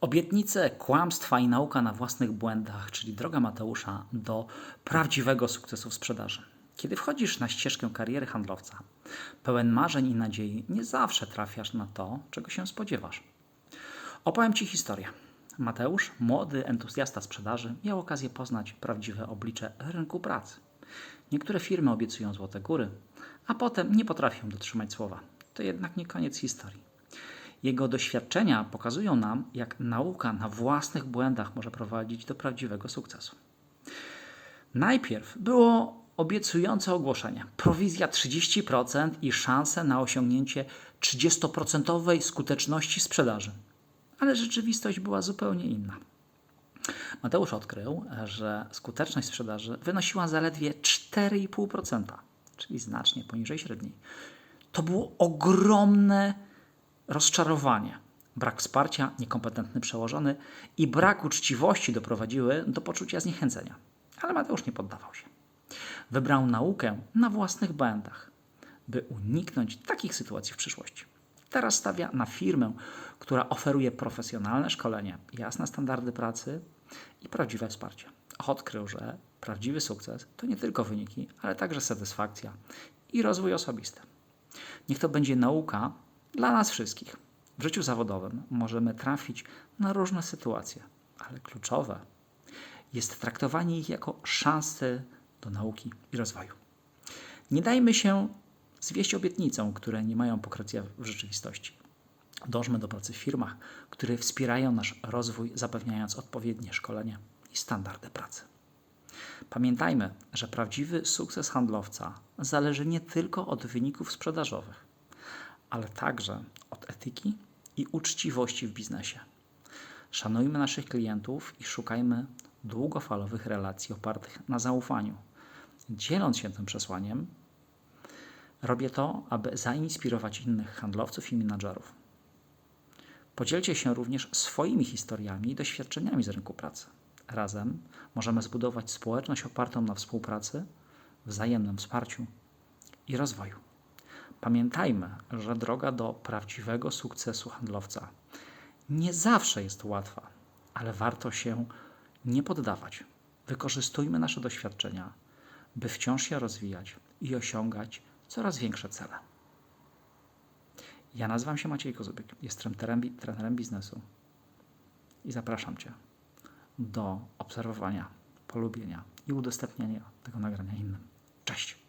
Obietnice, kłamstwa i nauka na własnych błędach, czyli droga Mateusza do prawdziwego sukcesu w sprzedaży. Kiedy wchodzisz na ścieżkę kariery handlowca, pełen marzeń i nadziei, nie zawsze trafiasz na to, czego się spodziewasz. Opowiem Ci historię. Mateusz, młody entuzjasta sprzedaży, miał okazję poznać prawdziwe oblicze rynku pracy. Niektóre firmy obiecują złote góry, a potem nie potrafią dotrzymać słowa. To jednak nie koniec historii. Jego doświadczenia pokazują nam, jak nauka na własnych błędach może prowadzić do prawdziwego sukcesu. Najpierw było obiecujące ogłoszenie. Prowizja 30% i szanse na osiągnięcie 30% skuteczności sprzedaży. Ale rzeczywistość była zupełnie inna. Mateusz odkrył, że skuteczność sprzedaży wynosiła zaledwie 4,5%, czyli znacznie poniżej średniej. To było ogromne rozczarowanie. Brak wsparcia, niekompetentny przełożony i brak uczciwości doprowadziły do poczucia zniechęcenia. Ale Mateusz nie poddawał się. Wybrał naukę na własnych błędach, by uniknąć takich sytuacji w przyszłości. Teraz stawia na firmę, która oferuje profesjonalne szkolenie, jasne standardy pracy i prawdziwe wsparcie. Odkrył, że prawdziwy sukces to nie tylko wyniki, ale także satysfakcja i rozwój osobisty. Niech to będzie nauka dla nas wszystkich. W życiu zawodowym możemy trafić na różne sytuacje, ale kluczowe jest traktowanie ich jako szansy do nauki i rozwoju. Nie dajmy się zwieść obietnicom, które nie mają pokrycia w rzeczywistości. Dążmy do pracy w firmach, które wspierają nasz rozwój, zapewniając odpowiednie szkolenie i standardy pracy. Pamiętajmy, że prawdziwy sukces handlowca zależy nie tylko od wyników sprzedażowych, ale także od etyki i uczciwości w biznesie. Szanujmy naszych klientów i szukajmy długofalowych relacji opartych na zaufaniu. Dzieląc się tym przesłaniem, robię to, aby zainspirować innych handlowców i menadżerów. Podzielcie się również swoimi historiami i doświadczeniami z rynku pracy. Razem możemy zbudować społeczność opartą na współpracy, wzajemnym wsparciu i rozwoju. Pamiętajmy, że droga do prawdziwego sukcesu handlowca nie zawsze jest łatwa, ale warto się nie poddawać. Wykorzystujmy nasze doświadczenia, by wciąż się rozwijać i osiągać coraz większe cele. Ja nazywam się Maciej Kozubik, jestem trenerem, trenerem biznesu i zapraszam Cię do obserwowania, polubienia i udostępniania tego nagrania innym. Cześć!